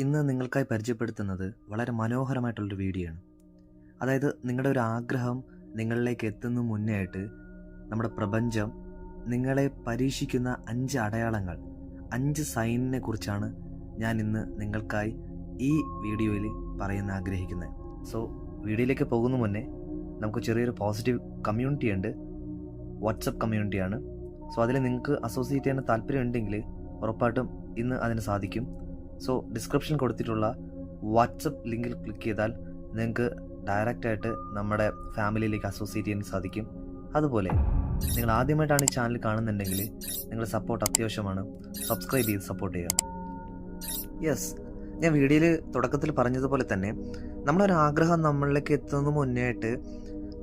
ഇന്ന് നിങ്ങൾക്കായി പരിചയപ്പെടുത്തുന്നത് വളരെ മനോഹരമായിട്ടുള്ളൊരു വീഡിയോ ആണ്. അതായത് നിങ്ങളുടെ ഒരു ആഗ്രഹം നിങ്ങളിലേക്ക് എത്തുന്ന മുന്നേ ആയിട്ട് നമ്മുടെ പ്രപഞ്ചം നിങ്ങളെ പരീക്ഷിക്കുന്ന അഞ്ച് അടയാളങ്ങൾ അഞ്ച് സൈനിനെ കുറിച്ചാണ് ഞാൻ ഇന്ന് നിങ്ങൾക്കായി ഈ വീഡിയോയിൽ പറയുന്ന ആഗ്രഹിക്കുന്നത് സോ വീഡിയോയിലേക്ക് പോകുന്ന മുന്നേ നമുക്ക് ചെറിയൊരു പോസിറ്റീവ് കമ്മ്യൂണിറ്റി ഉണ്ട്. വാട്സപ്പ് കമ്മ്യൂണിറ്റിയാണ് സോ അതിൽ നിങ്ങൾക്ക് അസോസിയേറ്റ് ചെയ്യാൻ താല്പര്യമുണ്ടെങ്കിൽ ഉറപ്പായിട്ടും ഇന്ന് അതിന് സാധിക്കും. സോ ഡിസ്ക്രിപ്ഷൻ കൊടുത്തിട്ടുള്ള വാട്സപ്പ് ലിങ്കിൽ ക്ലിക്ക് ചെയ്താൽ നിങ്ങൾക്ക് ഡയറക്റ്റായിട്ട് നമ്മുടെ ഫാമിലിയിലേക്ക് അസോസിയേറ്റ് ചെയ്യാൻ സാധിക്കും. അതുപോലെ നിങ്ങൾ ആദ്യമായിട്ടാണ് ഈ ചാനൽ കാണുന്നുണ്ടെങ്കിൽ നിങ്ങളുടെ സപ്പോർട്ട് അത്യാവശ്യമാണ്. സബ്സ്ക്രൈബ് ചെയ്ത് സപ്പോർട്ട് ചെയ്യുക. യെസ് ഞാൻ വീഡിയോയിൽ തുടക്കത്തിൽ പറഞ്ഞതുപോലെ തന്നെ നമ്മളൊരു ആഗ്രഹം നമ്മളിലേക്ക് എത്തുന്നതിന് മുന്നേ ആയിട്ട്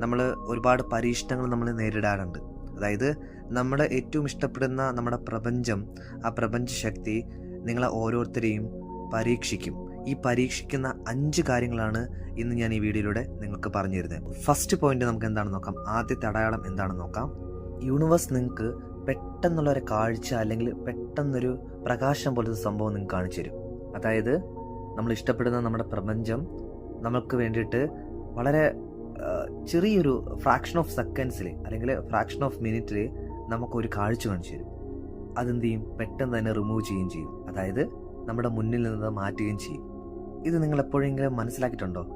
നമ്മൾ ഒരുപാട് പരീക്ഷണങ്ങൾ നമ്മൾ നേരിടാറുണ്ട്. അതായത് നമ്മുടെ ഏറ്റവും ഇഷ്ടപ്പെടുന്ന നമ്മുടെ പ്രപഞ്ചം ആ പ്രപഞ്ച ശക്തി നിങ്ങളെ ഓരോരുത്തരെയും പരീക്ഷിക്കും. ഈ പരീക്ഷിക്കുന്ന അഞ്ച് കാര്യങ്ങളാണ് ഇന്ന് ഞാൻ ഈ വീഡിയോയിലൂടെ നിങ്ങൾക്ക് പറഞ്ഞു തരുന്നത്. ഫസ്റ്റ് പോയിന്റ് നമുക്ക് എന്താണെന്ന് നോക്കാം? ആദ്യത്തെ അടയാളം എന്താണെന്ന് നോക്കാം? യൂണിവേഴ്സ് നിങ്ങൾക്ക് പെട്ടെന്നുള്ള ഒരു കാഴ്ച അല്ലെങ്കിൽ പെട്ടെന്നൊരു പ്രകാശം പോലത്തെ സംഭവം നിങ്ങൾക്ക് കാണിച്ചു തരും. അതായത് നമ്മൾ ഇഷ്ടപ്പെടുന്ന നമ്മുടെ പ്രപഞ്ചം നമുക്ക് വേണ്ടിയിട്ട് വളരെ ചെറിയൊരു ഫ്രാക്ഷൻ ഓഫ് സെക്കൻഡ്സിൽ അല്ലെങ്കിൽ ഫ്രാക്ഷൻ ഓഫ് മിനിറ്റിൽ നമുക്കൊരു കാഴ്ച കാണിച്ചു തരും. അതെന്ത് ചെയ്യും പെട്ടെന്ന് തന്നെ റിമൂവ് ചെയ്യുകയും ചെയ്യും. അതായത് നമ്മുടെ മുന്നിൽ നിന്ന് മാറ്റുകയും ചെയ്യും. ഇത് നിങ്ങൾ എപ്പോഴെങ്കിലും മനസ്സിലാക്കിയിട്ടുണ്ടോ?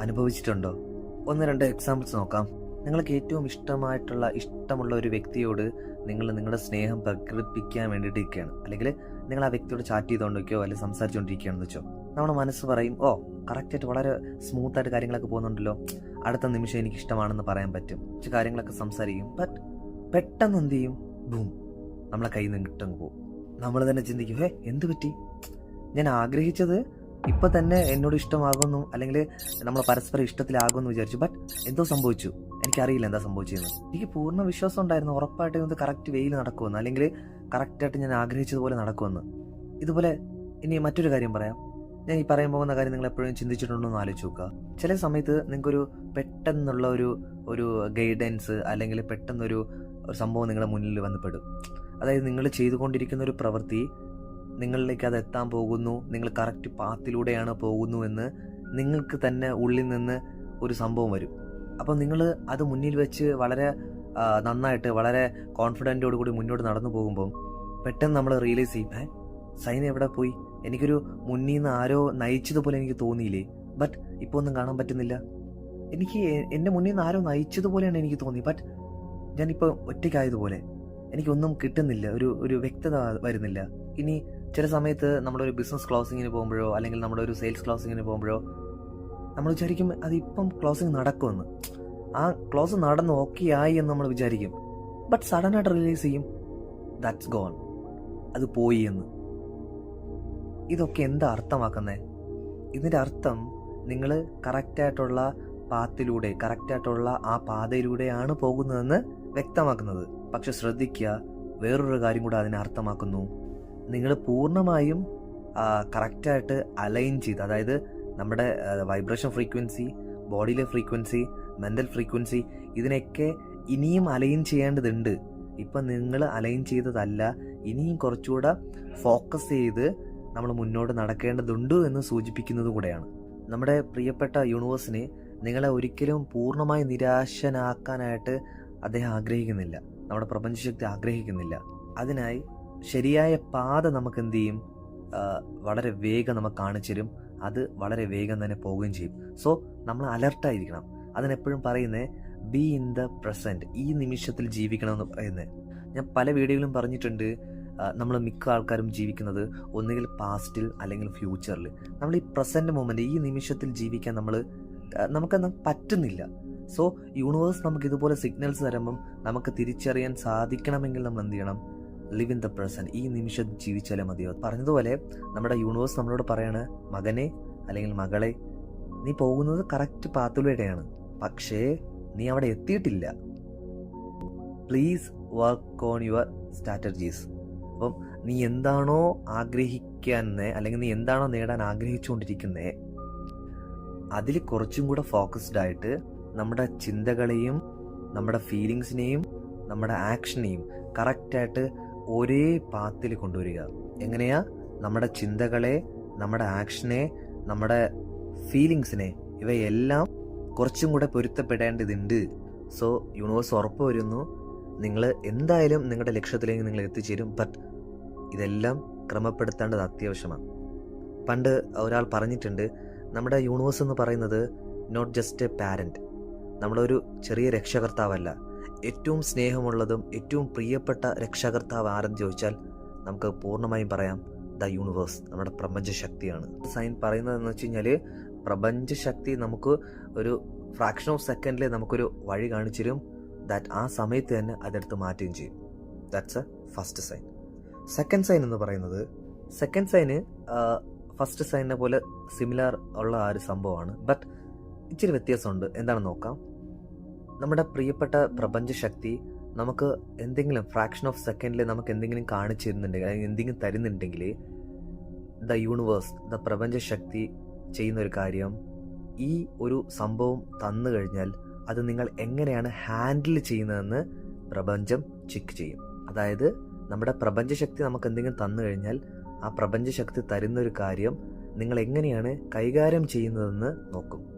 അനുഭവിച്ചിട്ടുണ്ടോ? ഒന്ന് രണ്ട് എക്സാമ്പിൾസ് നോക്കാം. നിങ്ങൾക്ക് ഏറ്റവും ഇഷ്ടമായിട്ടുള്ള ഇഷ്ടമുള്ള ഒരു വ്യക്തിയോട് നിങ്ങൾ നിങ്ങളുടെ സ്നേഹം പ്രകടിപ്പിക്കാൻ വേണ്ടിയിട്ടിരിക്കുകയാണ്. അല്ലെങ്കിൽ നിങ്ങൾ ആ വ്യക്തിയോട് ചാറ്റ് ചെയ്തുകൊണ്ടിരിക്കുകയോ അല്ലെങ്കിൽ സംസാരിച്ചുകൊണ്ടിരിക്കുകയാണെന്ന് വെച്ചോ. നമ്മുടെ മനസ്സ് പറയും ഓ കറക്റ്റായിട്ട് വളരെ സ്മൂത്തായിട്ട് കാര്യങ്ങളൊക്കെ പോകുന്നുണ്ടല്ലോ. അടുത്ത നിമിഷം എനിക്ക് ഇഷ്ടമാണെന്ന് പറയാൻ പറ്റും. കുറച്ച് കാര്യങ്ങളൊക്കെ സംസാരിക്കും. ബട്ട് പെട്ടെന്ന് എന്ത് ചെയ്യും? ബൂം നമ്മളെ കയ്യിൽ നിന്ന് കിട്ടങ്ങ് പോകും. നമ്മൾ തന്നെ ചിന്തിക്കും ഹേ എന്ത് പറ്റി? ഞാൻ ആഗ്രഹിച്ചത് ഇപ്പം തന്നെ എന്നോട് ഇഷ്ടമാകുന്നു അല്ലെങ്കിൽ നമ്മൾ പരസ്പരം ഇഷ്ടത്തിലാകുമെന്ന് വിചാരിച്ചു ബട്ട് എന്തോ സംഭവിച്ചു. എനിക്കറിയില്ല എന്താ സംഭവിച്ചതെന്ന്. എനിക്ക് പൂർണ വിശ്വാസം ഉണ്ടായിരുന്നു ഉറപ്പായിട്ടും ഇത് കറക്റ്റ് വെയിൽ നടക്കുമെന്ന് അല്ലെങ്കിൽ കറക്റ്റായിട്ട് ഞാൻ ആഗ്രഹിച്ചതുപോലെ നടക്കുമെന്ന്. ഇതുപോലെ ഇനി മറ്റൊരു കാര്യം പറയാം. ഞാൻ ഈ പറയാൻ പോകുന്ന കാര്യം നിങ്ങൾ എപ്പോഴും ചിന്തിച്ചിട്ടുണ്ടോ എന്ന് ആലോചിച്ച് നോക്കുക. ചില സമയത്ത് നിങ്ങൾക്കൊരു പെട്ടെന്നുള്ള ഒരു ഒരു ഗൈഡൻസ് അല്ലെങ്കിൽ പെട്ടെന്നൊരു സംഭവം നിങ്ങളുടെ മുന്നിൽ വന്നപ്പെടും. അതായത് നിങ്ങൾ ചെയ്തുകൊണ്ടിരിക്കുന്ന ഒരു പ്രവൃത്തി നിങ്ങളിലേക്ക് അത് എത്താൻ പോകുന്നു നിങ്ങൾ കറക്റ്റ് പാത്തിലൂടെയാണ് പോകുന്നു എന്ന് നിങ്ങൾക്ക് തന്നെ ഉള്ളിൽ നിന്ന് ഒരു സംഭവം വരും. അപ്പോൾ നിങ്ങൾ അത് മുന്നിൽ വെച്ച് വളരെ നന്നായിട്ട് വളരെ കോൺഫിഡന്റോട് കൂടി മുന്നോട്ട് നടന്നു പോകുമ്പോൾ പെട്ടെന്ന് നമ്മൾ റിയലൈസ് ചെയ്യും ഏ സൈൻ എവിടെ പോയി? എനിക്കൊരു മുന്നിൽ നിന്ന് ആരോ നയിച്ചതുപോലെ എനിക്ക് തോന്നിയില്ലേ? ബട്ട് ഇപ്പോൾ ഒന്നും കാണാൻ പറ്റുന്നില്ല. എനിക്ക് എന്റെ മുന്നിൽ നിന്ന് ആരോ നയിച്ചതുപോലെയാണ് എനിക്ക് തോന്നി ബട്ട് ഞാനിപ്പോൾ ഒറ്റയ്ക്കായതുപോലെ എനിക്കൊന്നും കിട്ടുന്നില്ല ഒരു ഒരു വ്യക്തത വരുന്നില്ല. ഇനി ചില സമയത്ത് നമ്മളൊരു ബിസിനസ് ക്ലോസിങ്ങിന് പോകുമ്പോഴോ അല്ലെങ്കിൽ നമ്മുടെ ഒരു സെയിൽസ് ക്ലോസിങ്ങിന് പോകുമ്പോഴോ നമ്മൾ വിചാരിക്കും അതിപ്പം ക്ലോസിങ് നടക്കുമെന്ന്. ആ ക്ലോസ് നടന്ന് ഓക്കെ ആയി എന്ന് നമ്മൾ വിചാരിക്കും. ബട്ട് സഡനായിട്ട് റിലീസ് ചെയ്യും ദാറ്റ്സ് ഗോൺ അത് പോയി എന്ന്. ഇതൊക്കെ എന്താ അർത്ഥമാക്കുന്നേ? ഇതിന്റെ അർത്ഥം നിങ്ങൾ കറക്റ്റായിട്ടുള്ള പാത്തിലൂടെ കറക്റ്റായിട്ടുള്ള ആ പാതയിലൂടെയാണ് പോകുന്നതെന്ന് വ്യക്തമാക്കുന്നത്. പക്ഷെ ശ്രദ്ധിക്കുക വേറൊരു കാര്യം കൂടെ അതിനെ അർത്ഥമാക്കുന്നു. നിങ്ങൾ പൂർണമായും കറക്റ്റായിട്ട് അലൈൻ ചെയ്ത് അതായത് നമ്മുടെ വൈബ്രേഷൻ ഫ്രീക്വൻസി ബോഡിയിലെ ഫ്രീക്വൻസി മെന്റൽ ഫ്രീക്വൻസി ഇതിനൊക്കെ ഇനിയും അലൈൻ ചെയ്യേണ്ടതുണ്ട്. ഇപ്പം നിങ്ങൾ അലൈൻ ചെയ്തതല്ല ഇനിയും കുറച്ചുകൂടെ ഫോക്കസ് ചെയ്ത് നമ്മൾ മുന്നോട്ട് നടക്കേണ്ടതുണ്ട് എന്ന് സൂചിപ്പിക്കുന്നത് കൂടെയാണ്. നമ്മുടെ പ്രിയപ്പെട്ട യൂണിവേഴ്സിനെ നിങ്ങളെ ഒരിക്കലും പൂർണമായി നിരാശനാക്കാനായിട്ട് അദ്ദേഹം ആഗ്രഹിക്കുന്നില്ല. നമ്മുടെ പ്രപഞ്ചശക്തി ആഗ്രഹിക്കുന്നില്ല. അതിനായി ശരിയായ പാത നമുക്ക് എന്തു ചെയ്യും വളരെ വേഗം നമുക്ക് കാണിച്ചു തരും. അത് വളരെ വേഗം തന്നെ പോവുകയും ചെയ്യും. സോ നമ്മൾ അലർട്ടായിരിക്കണം. അതിനെപ്പോഴും പറയുന്നത് ബി ഇൻ ദ പ്രസന്റ് ഈ നിമിഷത്തിൽ ജീവിക്കണമെന്ന് പറയുന്നത് ഞാൻ പല വീഡിയോയിലും പറഞ്ഞിട്ടുണ്ട് നമ്മൾ മിക്ക ആൾക്കാരും ജീവിക്കുന്നത് ഒന്നുകിൽ പാസ്റ്റിൽ അല്ലെങ്കിൽ ഫ്യൂച്ചറിൽ നമ്മൾ ഈ പ്രസന്റ് മൊമെന്റ് ഈ നിമിഷത്തിൽ ജീവിക്കാൻ നമ്മൾ നമുക്ക് പറ്റുന്നില്ല. സോ യൂണിവേഴ്സ് നമുക്ക് ഇതുപോലെ സിഗ്നൽസ് തരുമ്പം നമുക്ക് തിരിച്ചറിയാൻ സാധിക്കണമെങ്കിൽ നമ്മൾ എന്ത് ചെയ്യണം? ലിവ് ഇൻ ദ പ്രസന്റ് ഈ നിമിഷം ജീവിച്ചാലേ മതിയോ? പറഞ്ഞതുപോലെ നമ്മുടെ യൂണിവേഴ്സ് നമ്മളോട് പറയാണ് മകനെ അല്ലെങ്കിൽ മകളെ നീ പോകുന്നത് കറക്റ്റ് പാത്തിലൂടെയാണ് പക്ഷേ നീ അവിടെ എത്തിയിട്ടില്ല. Please work on your strategies അപ്പം നീ എന്താണോ ആഗ്രഹിക്കാൻ അല്ലെങ്കിൽ നീ എന്താണോ നേടാൻ ആഗ്രഹിച്ചുകൊണ്ടിരിക്കുന്നത് അതിൽ കുറച്ചും കൂടെ ഫോക്കസ്ഡ് ആയിട്ട് നമ്മുടെ ചിന്തകളെയും നമ്മുടെ ഫീലിങ്സിനെയും നമ്മുടെ ആക്ഷനെയും കറക്റ്റായിട്ട് ഒരേ പാത്തിൽ കൊണ്ടുവരിക. എങ്ങനെയാ? നമ്മുടെ ചിന്തകളെ നമ്മുടെ ആക്ഷനെ നമ്മുടെ ഫീലിങ്സിനെ ഇവയെല്ലാം കുറച്ചും കൂടെ പൊരുത്തപ്പെടേണ്ടതുണ്ട്. സോ യൂണിവേഴ്സ് ഉറപ്പ് വരുന്നു. നിങ്ങൾ എന്തായാലും നിങ്ങളുടെ ലക്ഷ്യത്തിലേക്ക് നിങ്ങൾ എത്തിച്ചേരും. ബട്ട് ഇതെല്ലാം ക്രമപ്പെടുത്തേണ്ടത് അത്യാവശ്യമാണ്. പണ്ട് ഒരാൾ പറഞ്ഞിട്ടുണ്ട് നമ്മുടെ യൂണിവേഴ്സ് എന്ന് പറയുന്നത് നോട്ട് ജസ്റ്റ് എ പാരന്റ് നമ്മളൊരു ചെറിയ രക്ഷകർത്താവല്ല. ഏറ്റവും സ്നേഹമുള്ളതും ഏറ്റവും പ്രിയപ്പെട്ട രക്ഷകർത്താവ് ആരെന്ന് ചോദിച്ചാൽ നമുക്ക് പൂർണമായും പറയാം ദ യൂണിവേഴ്സ് നമ്മുടെ പ്രപഞ്ച ശക്തിയാണ് സൈൻ പറയുന്നതെന്ന് വെച്ച് കഴിഞ്ഞാൽ പ്രപഞ്ച ശക്തി നമുക്ക് ഒരു ഫ്രാക്ഷൻ ഓഫ് സെക്കൻഡിൽ നമുക്കൊരു വഴി കാണിച്ചു തരും. ദാറ്റ് ആ സമയത്ത് തന്നെ അതെടുത്ത് മാറ്റുകയും ചെയ്യും. That's a first sign second sign എന്ന് പറയുന്നത് സെക്കൻഡ് സൈന് ഫസ്റ്റ് സൈനിനെ പോലെ സിമിലർ ഉള്ള ആ ഒരു സംഭവമാണ്. ബട്ട് ഇച്ചിരി വ്യത്യാസമുണ്ട്. എന്താണ് നോക്കാം. നമ്മുടെ പ്രിയപ്പെട്ട പ്രപഞ്ച ശക്തി നമുക്ക് എന്തെങ്കിലും ഫ്രാക്ഷൻ ഓഫ് സെക്കൻഡിൽ നമുക്ക് എന്തെങ്കിലും കാണിച്ചു തരുന്നുണ്ടെങ്കിൽ അല്ലെങ്കിൽ എന്തെങ്കിലും തരുന്നുണ്ടെങ്കിൽ ദ യൂണിവേഴ്സ് ദ പ്രപഞ്ച ശക്തി ചെയ്യുന്ന ഒരു കാര്യം ഈ ഒരു സംഭവം തന്നു കഴിഞ്ഞാൽ അത് നിങ്ങൾ എങ്ങനെയാണ് ഹാൻഡിൽ ചെയ്യുന്നതെന്ന് പ്രപഞ്ചം ചെക്ക് ചെയ്യും. അതായത് നമ്മുടെ പ്രപഞ്ചശക്തി നമുക്ക് എന്തെങ്കിലും തന്നു കഴിഞ്ഞാൽ ആ പ്രപഞ്ചശക്തി തരുന്ന ഒരു കാര്യം നിങ്ങൾ എങ്ങനെയാണ് കൈകാര്യം ചെയ്യുന്നതെന്ന് നോക്കും.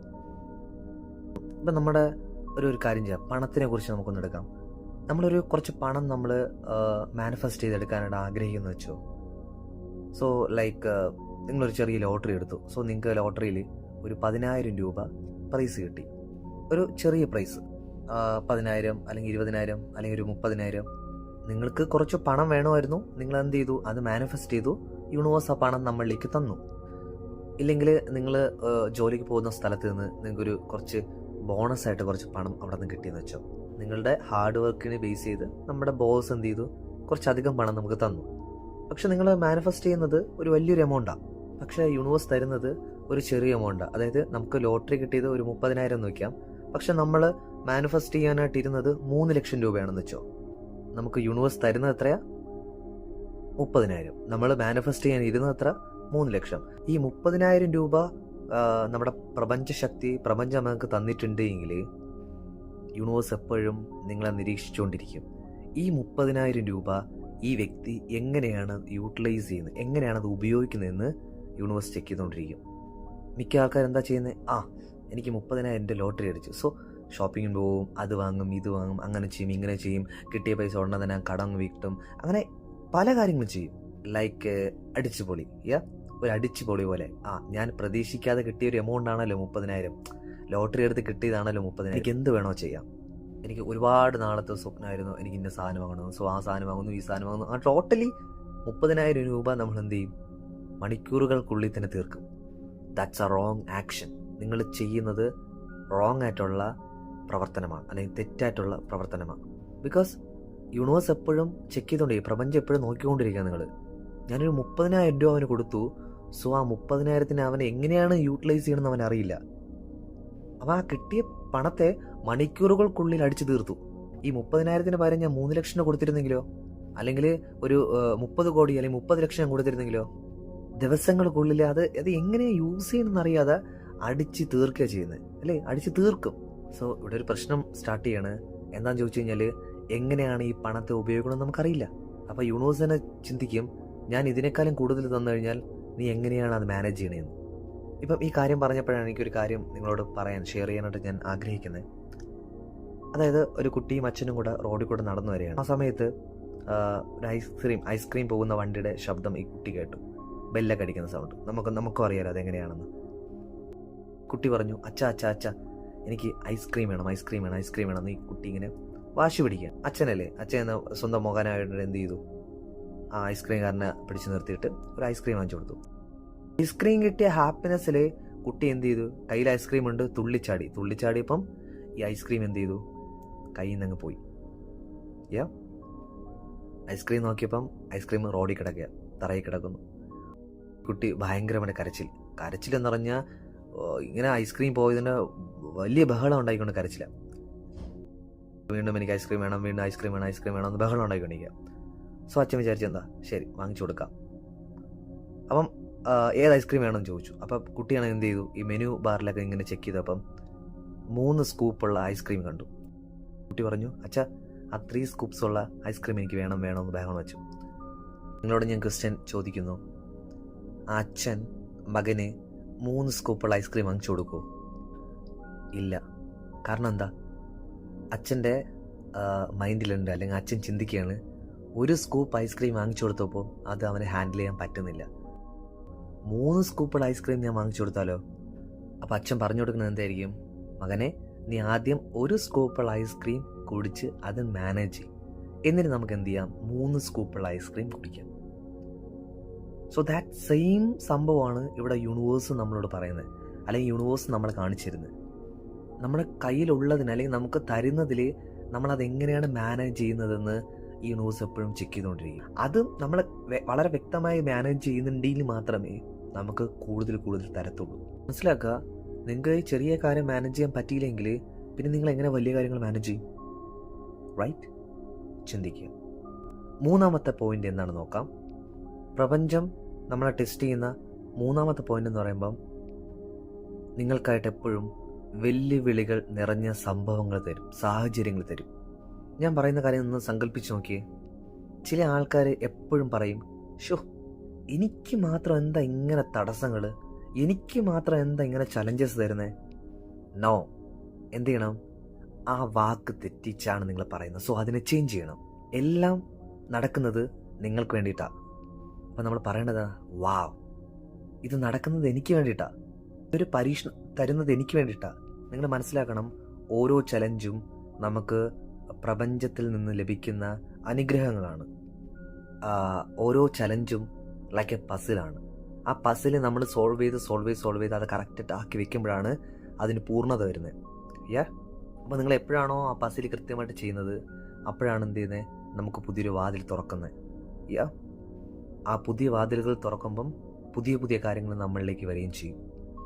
ഇപ്പം നമ്മുടെ ഒരു ഒരു കാര്യം ചെയ്യാം. പണത്തിനെ കുറിച്ച് നമുക്കൊന്ന് എടുക്കാം. നമ്മളൊരു കുറച്ച് പണം നമ്മൾ മാനിഫെസ്റ്റ് ചെയ്തെടുക്കാനായിട്ട് ആഗ്രഹിക്കുന്നു വെച്ചോ. സോ ലൈക്ക് നിങ്ങളൊരു ചെറിയ ലോട്ടറി എടുത്തു. സോ നിങ്ങൾക്ക് ലോട്ടറിയിൽ ഒരു പതിനായിരം രൂപ പ്രൈസ് കിട്ടി. ഒരു ചെറിയ പ്രൈസ് പതിനായിരം അല്ലെങ്കിൽ ഇരുപതിനായിരം അല്ലെങ്കിൽ ഒരു മുപ്പതിനായിരം. നിങ്ങൾക്ക് കുറച്ച് പണം വേണമായിരുന്നു. നിങ്ങൾ എന്ത് ചെയ്തു? അത് മാനിഫെസ്റ്റ് ചെയ്തു. യൂണിവേഴ്സ് ആ പണം നമ്മളിലേക്ക് തന്നു. ഇല്ലെങ്കിൽ നിങ്ങൾ ജോലിക്ക് പോകുന്ന സ്ഥലത്ത് നിന്ന് നിങ്ങൾക്കൊരു കുറച്ച് ബോണസ് ആയിട്ട് കുറച്ച് പണം അവിടെ നിന്ന് കിട്ടിയെന്ന് വെച്ചോ. നിങ്ങളുടെ ഹാർഡ് വർക്കിനെ ബേസ് ചെയ്ത് നമ്മുടെ ബോസ് എന്ത് ചെയ്തു? കുറച്ചധികം പണം നമുക്ക് തന്നു. പക്ഷെ നിങ്ങൾ മാനിഫെസ്റ്റ് ചെയ്യുന്നത് ഒരു വലിയൊരു എമൗണ്ടാണ് പക്ഷേ യൂണിവേഴ്സ് തരുന്നത് ഒരു ചെറിയ എമൗണ്ടാണ് അതായത് നമുക്ക് ലോട്ടറി കിട്ടിയത് ഒരു മുപ്പതിനായിരം എന്ന് വയ്ക്കാം പക്ഷെ നമ്മൾ മാനിഫെസ്റ്റ് ചെയ്യാനായിട്ട് ഇരുന്നത് മൂന്ന് ലക്ഷം രൂപയാണെന്ന് വെച്ചോ. നമുക്ക് യൂണിവേഴ്സ് തരുന്നത് എത്രയാ? മുപ്പതിനായിരം. നമ്മൾ മാനിഫെസ്റ്റ് ചെയ്യാൻ ഇരുന്നത് എത്ര? മൂന്ന് ലക്ഷം. ഈ മുപ്പതിനായിരം രൂപ നമ്മുടെ പ്രപഞ്ചശക്തി പ്രപഞ്ചം നമുക്ക് തന്നിട്ടുണ്ട് എങ്കിൽ യൂണിവേഴ്സ് എപ്പോഴും നിങ്ങളെ നിരീക്ഷിച്ചുകൊണ്ടിരിക്കും. ഈ മുപ്പതിനായിരം രൂപ ഈ വ്യക്തി എങ്ങനെയാണ് യൂട്ടിലൈസ് ചെയ്യുന്നത് എങ്ങനെയാണ് അത് ഉപയോഗിക്കുന്നതെന്ന് യൂണിവേഴ്സ് ചെക്ക് ചെയ്തുകൊണ്ടിരിക്കും. മിക്ക ആൾക്കാർ എന്താ ചെയ്യുന്നത്? ആ എനിക്ക് മുപ്പതിനായിരം എന്റെ ലോട്ടറി അടിച്ചു. സോ ഷോപ്പിങ്ങിന് പോവും അത് വാങ്ങും ഇത് വാങ്ങും അങ്ങനെ ചെയ്യും ഇങ്ങനെ ചെയ്യും. കിട്ടിയ പൈസ ഉടനെ തന്നെ കടം വീട്ടും. അങ്ങനെ പല കാര്യങ്ങളും ചെയ്യും. ലൈക്ക് അടിച്ചു പൊളി യാ ഒരു അടിച്ചു പൊളി പോലെ. ആ ഞാൻ പ്രതീക്ഷിക്കാതെ കിട്ടിയ ഒരു എമൗണ്ട് ആണല്ലോ മുപ്പതിനായിരം. ലോട്ടറി എടുത്ത് കിട്ടിയതാണല്ലോ മുപ്പതിനായിരം. എനിക്ക് എന്ത് വേണോ ചെയ്യാം. എനിക്ക് ഒരുപാട് നാളത്തെ സ്വപ്നമായിരുന്നു എനിക്ക് ഇന്ന സാധനം വാങ്ങണം സോ ആ സാധനം വാങ്ങുന്നു ഈ സാധനം വാങ്ങുന്നു. ആ ടോട്ടലി മുപ്പതിനായിരം രൂപ നമ്മൾ എന്ത് ചെയ്യും? മണിക്കൂറുകൾക്കുള്ളിൽ തന്നെ തീർക്കും. ദാറ്റ്സ് എ റോങ് ആക്ഷൻ നിങ്ങൾ ചെയ്യുന്നത് റോങ് ആയിട്ടുള്ള പ്രവർത്തനമാണ്. അല്ലെങ്കിൽ തെറ്റായിട്ടുള്ള പ്രവർത്തനമാണ്. ബിക്കോസ് യൂണിവേഴ്സ് എപ്പോഴും ചെക്ക് ചെയ്തുകൊണ്ടിരിക്കും പ്രപഞ്ചം എപ്പോഴും നോക്കിക്കൊണ്ടിരിക്കുക നിങ്ങൾ. ഞാനൊരു മുപ്പതിനായിരം രൂപ അവന് കൊടുത്തു. സോ ആ മുപ്പതിനായിരത്തിന് അവൻ എങ്ങനെയാണ് യൂട്ടിലൈസ് ചെയ്യണമെന്ന് അവൻ അറിയില്ല. അവൻ ആ കിട്ടിയ പണത്തെ മണിക്കൂറുകൾക്കുള്ളിൽ അടിച്ചു തീർത്തു. ഈ മുപ്പതിനായിരത്തിന് പകരം ഞാൻ മൂന്ന് ലക്ഷം കൊടുത്തിരുന്നെങ്കിലോ? അല്ലെങ്കിൽ ഒരു മുപ്പത് കോടി അല്ലെങ്കിൽ മുപ്പത് ലക്ഷം കൊടുത്തിരുന്നെങ്കിലോ? ദിവസങ്ങൾക്കുള്ളിൽ അത് അത് എങ്ങനെ യൂസ് ചെയ്യണമെന്ന് അറിയാതെ അടിച്ച് തീർക്കുക ചെയ്യുന്നത്. അല്ലേ? അടിച്ച് തീർക്കും. സോ ഇവിടെ ഒരു പ്രശ്നം സ്റ്റാർട്ട് ചെയ്യാണ്. എന്താണെന്ന് ചോദിച്ചു കഴിഞ്ഞാൽ എങ്ങനെയാണ് ഈ പണത്തെ ഉപയോഗിക്കണമെന്ന് നമുക്കറിയില്ല. അപ്പോൾ യൂണിവേഴ്സ് തന്നെ ചിന്തിക്കും ഞാൻ ഇതിനേക്കാളും കൂടുതൽ തന്നു കഴിഞ്ഞാൽ നീ എങ്ങനെയാണ് അത് മാനേജ് ചെയ്യണതെന്ന് ഇപ്പം ഈ കാര്യം പറഞ്ഞപ്പോഴാണ് എനിക്കൊരു കാര്യം നിങ്ങളോട് പറയാൻ ഷെയർ ചെയ്യാനായിട്ട് ഞാൻ ആഗ്രഹിക്കുന്നത് അതായത് ഒരു കുട്ടിയും അച്ഛനും കൂടെ റോഡിൽ കൂടെ നടന്നു വരികയാണ്. ആ സമയത്ത് ഒരു ഐസ്ക്രീം ഐസ്ക്രീം പോകുന്ന വണ്ടിയുടെ ശബ്ദം ഈ കുട്ടി കേട്ടു. ബെല്ലൊക്കെ അടിക്കുന്ന സൗണ്ട് നമുക്ക് നമുക്കും അറിയാലോ അതെങ്ങനെയാണെന്ന്. കുട്ടി പറഞ്ഞു അച്ഛ അച്ഛ അച്ഛ എനിക്ക് ഐസ്ക്രീം വേണം ഐസ്ക്രീം വേണം ഐസ്ക്രീം വേണം. എന്ന് ഈ കുട്ടി ഇങ്ങനെ വാശി പിടിക്കുക അച്ഛനല്ലേ അച്ഛൻ സ്വന്തം മകനായിട്ട് എന്ത് ചെയ്തു? ആ ഐസ്ക്രീംകാരനെ പിടിച്ചു നിർത്തിയിട്ട് ഒരു ഐസ്ക്രീം വാങ്ങിച്ചു കൊടുത്തു. ഐസ്ക്രീം കിട്ടിയ ഹാപ്പിനെസ്സിൽ കുട്ടി എന്ത് ചെയ്തു? കയ്യിൽ ഐസ്ക്രീം ഉണ്ട് തുള്ളിച്ചാടി. തുള്ളിച്ചാടിയപ്പം ഈ ഐസ്ക്രീം എന്ത് ചെയ്തു? കയ്യിൽ നിന്ന് അങ്ങ് പോയി. യാ. ഐസ്ക്രീം നോക്കിയപ്പം ഐസ്ക്രീം റോഡിൽ കിടക്കുക തറയിൽ കിടക്കുന്നു. കുട്ടി ഭയങ്കരമായ കരച്ചിൽ. എന്ന് പറഞ്ഞാൽ ഇങ്ങനെ ഐസ്ക്രീം പോയതിന്റെ വലിയ ബഹളം ഉണ്ടായിക്കൊണ്ട് കരച്ചില്ല വീണ്ടും എനിക്ക് ഐസ്ക്രീം വേണം വീണ്ടും ഐസ്ക്രീം വേണം ഐസ്ക്രീം വേണം എന്ന് ബഹളം ഉണ്ടായിക്കൊണ്ടിരിക്കുക. സോ അച്ഛൻ വിചാരിച്ചെന്താ ശരി വാങ്ങിച്ചു കൊടുക്കാം. അപ്പം ഏത് ഐസ്ക്രീം വേണമെന്ന് ചോദിച്ചു. അപ്പം കുട്ടിയാണ് എന്ത് ചെയ്തു? ഈ മെനു ബാറിലൊക്കെ ഇങ്ങനെ ചെക്ക് ചെയ്തു. അപ്പം മൂന്ന് സ്കൂപ്പുള്ള ഐസ്ക്രീം കണ്ടു. കുട്ടി പറഞ്ഞു അച്ഛാ ആ ത്രീ സ്കൂപ്സ് ഉള്ള ഐസ്ക്രീം എനിക്ക് വേണം വേണമെന്ന് ബഹളം വെച്ചു. നിങ്ങളോട് ഞാൻ ക്രിസ്ത്യൻ ചോദിക്കുന്നു അച്ഛൻ മകന് മൂന്ന് സ്കൂപ്പുള്ള ഐസ്ക്രീം വാങ്ങിച്ചു കൊടുക്കൂ ഇല്ല. കാരണം എന്താ? അച്ഛന്റെ മൈൻഡിലുണ്ട് അല്ലെങ്കിൽ അച്ഛൻ ചിന്തിക്കുകയാണ് ഒരു സ്കൂപ്പ് ഐസ്ക്രീം വാങ്ങിച്ചു കൊടുത്തപ്പോൾ അത് അവന് ഹാൻഡിൽ ചെയ്യാൻ പറ്റുന്നില്ല. മൂന്ന് സ്കൂപ്പുള്ള ഐസ്ക്രീം ഞാൻ വാങ്ങിച്ചു കൊടുത്താലോ? അപ്പം അച്ഛൻ പറഞ്ഞു കൊടുക്കുന്നത് എന്തായിരിക്കും? മകനെ നീ ആദ്യം ഒരു സ്കൂപ്പുള്ള ഐസ്ക്രീം കുടിച്ച് അത് മാനേജ് ചെയ്യും. എന്നിട്ട് നമുക്ക് എന്ത് ചെയ്യാം? മൂന്ന് സ്കൂപ്പുള്ള ഐസ്ക്രീം കുടിക്കാം. സോ ദാറ്റ് സെയിം സംഭവമാണ് ഇവിടെ യൂണിവേഴ്സ് നമ്മളോട് പറയുന്നത്. അല്ലെങ്കിൽ യൂണിവേഴ്സ് നമ്മളെ കാണിച്ചിരുന്നത് നമ്മുടെ കയ്യിലുള്ളതിന് അല്ലെങ്കിൽ നമുക്ക് തരുന്നതിൽ നമ്മളത് എങ്ങനെയാണ് മാനേജ് ചെയ്യുന്നതെന്ന് ഈ ന്യൂസ് എപ്പോഴും ചെക്ക് ചെയ്തുകൊണ്ടിരിക്കും. അത് നമ്മൾ വളരെ വ്യക്തമായി മാനേജ് ചെയ്യുന്നുണ്ടെങ്കിൽ മാത്രമേ നമുക്ക് കൂടുതൽ കൂടുതൽ തരത്തുള്ളൂ. മനസ്സിലാക്കുക? നിങ്ങൾക്ക് ഈ ചെറിയ കാര്യം മാനേജ് ചെയ്യാൻ പറ്റിയില്ലെങ്കിൽ പിന്നെ നിങ്ങൾ എങ്ങനെ വലിയ കാര്യങ്ങൾ മാനേജ് ചെയ്യും? റൈറ്റ് ചിന്തിക്കുക. മൂന്നാമത്തെ പോയിന്റ് എന്താണ് നോക്കാം. പ്രപഞ്ചം നമ്മളെ ടെസ്റ്റ് ചെയ്യുന്ന മൂന്നാമത്തെ പോയിന്റ് എന്ന് പറയുമ്പം നിങ്ങൾക്കായിട്ട് എപ്പോഴും വെല്ലുവിളികൾ നിറഞ്ഞ സംഭവങ്ങൾ തരും സാഹചര്യങ്ങൾ തരും. ഞാൻ പറയുന്ന കാര്യം ഒന്ന് സങ്കല്പിച്ച് നോക്കിയേ. ചില ആൾക്കാർ എപ്പോഴും പറയും ഷോ എനിക്ക് മാത്രം എന്താ ഇങ്ങനെ തടസ്സങ്ങൾ എനിക്ക് മാത്രം എന്താ ഇങ്ങനെ ചലഞ്ചസ് തരുന്നത് നോ എന്ത് ചെയ്യണം? ആ വാക്ക് തെറ്റിച്ചാണ് നിങ്ങൾ പറയുന്നത്. സോ അതിനെ ചേഞ്ച് ചെയ്യണം. എല്ലാം നടക്കുന്നത് നിങ്ങൾക്ക് വേണ്ടിയിട്ടാണ് അപ്പം നമ്മൾ പറയേണ്ടത് വാവ് ഇത് നടക്കുന്നത് എനിക്ക് വേണ്ടിയിട്ടാണ് ഒരു പരീക്ഷണം തരുന്നത് എനിക്ക് വേണ്ടിയിട്ടാണ് നിങ്ങൾ മനസ്സിലാക്കണം ഓരോ ചലഞ്ചും നമുക്ക് പ്രപഞ്ചത്തിൽ നിന്ന് ലഭിക്കുന്ന അനുഗ്രഹങ്ങളാണ്. ഓരോ ചലഞ്ചും ലൈക്ക് എ പസിലാണ് ആ പസിൽ നമ്മൾ സോൾവ് ചെയ്ത് സോൾവ് ചെയ്ത് സോൾവ് ചെയ്ത് അത് കറക്റ്റ് ആക്കി വെക്കുമ്പോഴാണ് അതിന് പൂർണത വരുന്നത്. യാ അപ്പോൾ നിങ്ങൾ എപ്പോഴാണോ ആ പസിൽ കൃത്യമായിട്ട് ചെയ്യുന്നത് അപ്പോഴാണ് എന്ത് ചെയ്യുന്നത്? നമുക്ക് പുതിയൊരു വാതിൽ തുറക്കുന്നത്. യാ ആ പുതിയ വാതിലുകൾ തുറക്കുമ്പം പുതിയ പുതിയ കാര്യങ്ങൾ നമ്മളിലേക്ക് വരികയും ചെയ്യും.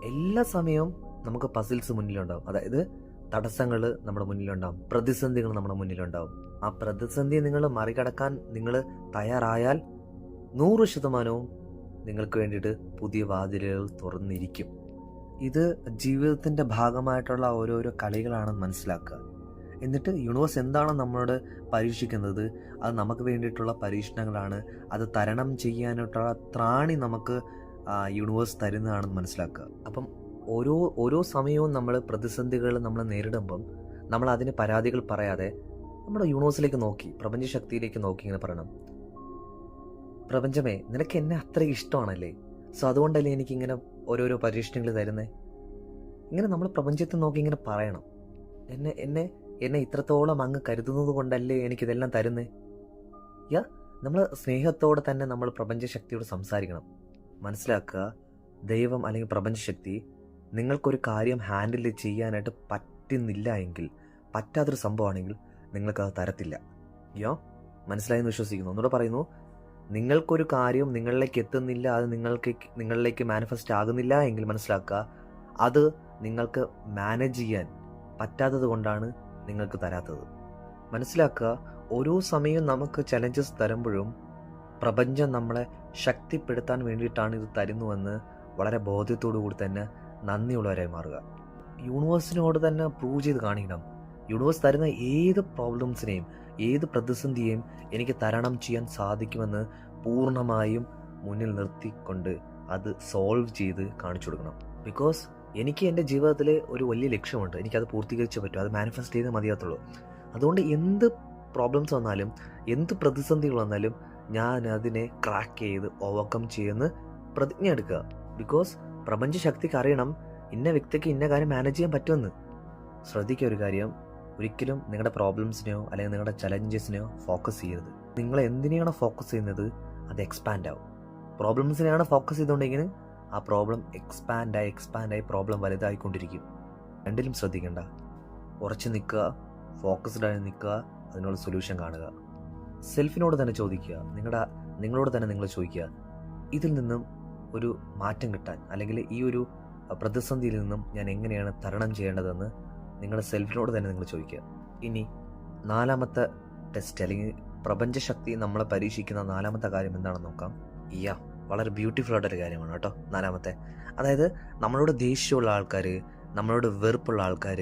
എല്ലാ സമയവും നമുക്ക് പസിൽസ് മുന്നിലുണ്ടാവും. അതായത് തടസ്സങ്ങൾ നമ്മുടെ മുന്നിലുണ്ടാവും. പ്രതിസന്ധികൾ നമ്മുടെ മുന്നിലുണ്ടാവും. ആ പ്രതിസന്ധി നിങ്ങൾ മറികടക്കാൻ നിങ്ങൾ തയ്യാറായാൽ നൂറ് ശതമാനവും നിങ്ങൾക്ക് വേണ്ടിയിട്ട് പുതിയ വാതിലുകൾ തുറന്നിരിക്കും. ഇത് ജീവിതത്തിന്റെ ഭാഗമായിട്ടുള്ള ഓരോരോ കളികളാണെന്ന് മനസ്സിലാക്കുക. എന്നിട്ട് യൂണിവേഴ്സ് എന്താണ് നമ്മളോട് പരീക്ഷിക്കുന്നത് അത് നമുക്ക് വേണ്ടിയിട്ടുള്ള പരീക്ഷണങ്ങളാണ് അത് തരണം ചെയ്യാനായിട്ടുള്ള ത്രാണി നമുക്ക് യൂണിവേഴ്സ് തരുന്നതാണെന്ന് മനസ്സിലാക്കുക. അപ്പം ഓരോ ഓരോ സമയവും നമ്മൾ പ്രതിസന്ധികൾ നമ്മൾ നേരിടുമ്പം നമ്മൾ അതിന് പരാതികൾ പറയാതെ നമ്മുടെ യൂണിവേഴ്സിലേക്ക് നോക്കി പ്രപഞ്ചശക്തിയിലേക്ക് നോക്കി ഇങ്ങനെ പറയണം. പ്രപഞ്ചമേ നിനക്ക് എന്നെ അത്ര ഇഷ്ടമാണല്ലേ? സോ അതുകൊണ്ടല്ലേ എനിക്കിങ്ങനെ ഓരോരോ പരീക്ഷണങ്ങൾ തരുന്നേ? ഇങ്ങനെ നമ്മൾ പ്രപഞ്ചത്തെ നോക്കി ഇങ്ങനെ പറയണം. എന്നെ എന്നെ എന്നെ ഇത്രത്തോളം അങ്ങ് കരുതുന്നത് കൊണ്ടല്ലേ എനിക്കിതെല്ലാം തരുന്നേ? യാ നമ്മൾ സ്നേഹത്തോടെ തന്നെ നമ്മൾ പ്രപഞ്ചശക്തിയോട് സംസാരിക്കണം. മനസ്സിലാക്കുക ദൈവം അല്ലെങ്കിൽ പ്രപഞ്ചശക്തി നിങ്ങൾക്കൊരു കാര്യം ഹാൻഡിൽ ചെയ്യാനായിട്ട് പറ്റുന്നില്ല എങ്കിൽ പറ്റാത്തൊരു സംഭവമാണെങ്കിൽ നിങ്ങൾക്കത് തരത്തില്ല. യോ? മനസ്സിലായെന്ന് വിശ്വസിക്കുന്നു. ഒന്നുകൂടെ പറയുന്നു. നിങ്ങൾക്കൊരു കാര്യം നിങ്ങളിലേക്ക് എത്തുന്നില്ല അത് നിങ്ങൾക്ക് നിങ്ങളിലേക്ക് മാനിഫെസ്റ്റ് ആകുന്നില്ല എങ്കിൽ മനസ്സിലാക്കുക അത് നിങ്ങൾക്ക് മാനേജ് ചെയ്യാൻ പറ്റാത്തത് കൊണ്ടാണ് നിങ്ങൾക്ക് തരാത്തത്. മനസ്സിലാക്കുക ഓരോ സമയവും നമുക്ക് ചലഞ്ചസ് തരുമ്പോഴും പ്രപഞ്ചം നമ്മളെ ശക്തിപ്പെടുത്താൻ വേണ്ടിയിട്ടാണ് ഇത് തരുന്നുവെന്ന് വളരെ ബോധ്യത്തോടു കൂടി തന്നെ നന്ദിയുള്ളവരായി മാറുക. യൂണിവേഴ്സിനോട് തന്നെ പ്രൂവ് ചെയ്ത് കാണിക്കണം. യൂണിവേഴ്സ് തരുന്ന ഏത് പ്രോബ്ലംസിനെയും ഏത് പ്രതിസന്ധിയെയും എനിക്ക് തരണം ചെയ്യാൻ സാധിക്കുമെന്ന് പൂർണമായും മുന്നിൽ നിർത്തിക്കൊണ്ട് അത് സോൾവ് ചെയ്ത് കാണിച്ചു കൊടുക്കണം. ബിക്കോസ് എനിക്ക് എന്റെ ജീവിതത്തിൽ ഒരു വലിയ ലക്ഷ്യമുണ്ട്. എനിക്കത് പൂർത്തീകരിച്ച് പറ്റും. അത് മാനിഫെസ്റ്റ് ചെയ്ത് മതിയാത്തുള്ളൂ അതുകൊണ്ട് എന്ത് പ്രോബ്ലംസ് വന്നാലും എന്ത് പ്രതിസന്ധികൾ വന്നാലും ഞാൻ അതിനെ ക്രാക്ക് ചെയ്ത് ഓവർകം ചെയ്യുമെന്ന് പ്രതിജ്ഞ എടുക്കുക. ബിക്കോസ് പ്രപഞ്ച ശക്തിക്ക് അറിയണം ഇന്ന വ്യക്തിക്ക് ഇന്ന കാര്യം മാനേജ് ചെയ്യാൻ പറ്റുമെന്ന്. ശ്രദ്ധിക്കുക ഒരു കാര്യം ഒരിക്കലും നിങ്ങളുടെ പ്രോബ്ലംസിനെയോ അല്ലെങ്കിൽ നിങ്ങളുടെ ചലഞ്ചസിനെയോ ഫോക്കസ് ചെയ്യരുത്. നിങ്ങൾ എന്തിനെയാണോ ഫോക്കസ് ചെയ്യുന്നത് അത് എക്സ്പാൻഡ് ആവും. പ്രോബ്ലംസിനെയാണ് ഫോക്കസ് ചെയ്തുകൊണ്ടെങ്കിൽ ആ പ്രോബ്ലം എക്സ്പാൻഡായി എക്സ്പാൻഡായി പ്രോബ്ലം വലുതായിക്കൊണ്ടിരിക്കും. രണ്ടിലും ശ്രദ്ധിക്കേണ്ട. ഉറച്ചു നിൽക്കുക ഫോക്കസ്ഡ് ആയി നിൽക്കുക അതിനുള്ള സൊല്യൂഷൻ കാണുക. സെൽഫിനോട് തന്നെ ചോദിക്കുക നിങ്ങളുടെ നിങ്ങളോട് തന്നെ നിങ്ങൾ ചോദിക്കുക ഇതിൽ നിന്നും ഒരു മാറ്റം കിട്ടാൻ അല്ലെങ്കിൽ ഈ ഒരു പ്രതിസന്ധിയിൽ നിന്നും ഞാൻ എങ്ങനെയാണ് തരണം ചെയ്യേണ്ടതെന്ന് നിങ്ങളുടെ സെൽഫിനോട് തന്നെ നിങ്ങൾ ചോദിക്കുക. ഇനി നാലാമത്തെ ടെസ്റ്റ് അല്ലെങ്കിൽ പ്രപഞ്ചശക്തി നമ്മളെ പരീക്ഷിക്കുന്ന നാലാമത്തെ കാര്യം എന്താണെന്ന് നോക്കാം. യാ വളരെ ബ്യൂട്ടിഫുൾ ആയിട്ടൊരു കാര്യമാണ് കേട്ടോ നാലാമത്തെ. അതായത് നമ്മളോട് ദേഷ്യമുള്ള ആൾക്കാർ നമ്മളോട് വെറുപ്പുള്ള ആൾക്കാർ